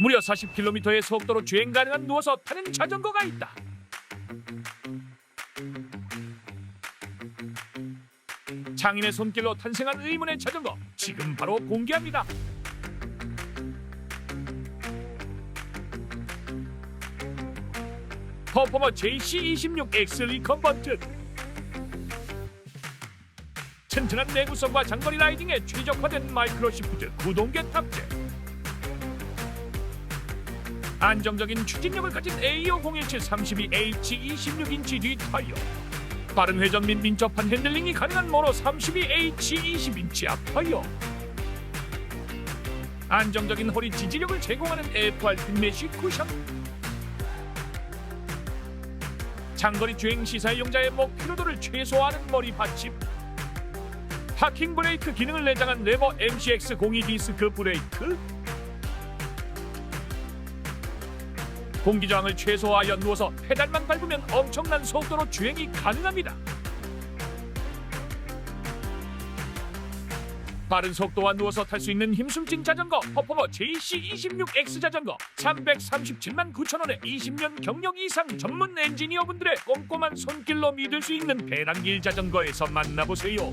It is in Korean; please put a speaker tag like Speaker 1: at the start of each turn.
Speaker 1: 무려 40km의 속도로 주행 가능한 누워서 타는 자전거가 있다. 장인의 손길로 탄생한 의문의 자전거 지금 바로 공개합니다. 퍼포머 JC26X 리컨버트 튼튼한 내구성과 장거리 라이딩에 최적화된 마이크로시프트 구동계 탑재 안정적인 추진력을 가진 A5017 32H26인치 뒤 타이어. 빠른 회전 및 민첩한 핸들링이 가능한 모로 32H20인치 앞 타이어. 안정적인 허리 지지력을 제공하는 FRP 메쉬 쿠션. 장거리 주행 시사용자의 목 피로도를 최소화하는 머리 받침. 파킹 브레이크 기능을 내장한 레버 MCX02 디스크 브레이크 공기 저항을 최소화하여 누워서 페달만 밟으면 엄청난 속도로 주행이 가능합니다. 빠른 속도와 누워서 탈 수 있는 힘숨진 자전거 퍼포머 JC26X 자전거 337만 9천 원에 20년 경력 이상 전문 엔지니어분들의 꼼꼼한 손길로 믿을 수 있는 배낭길 자전거에서 만나보세요.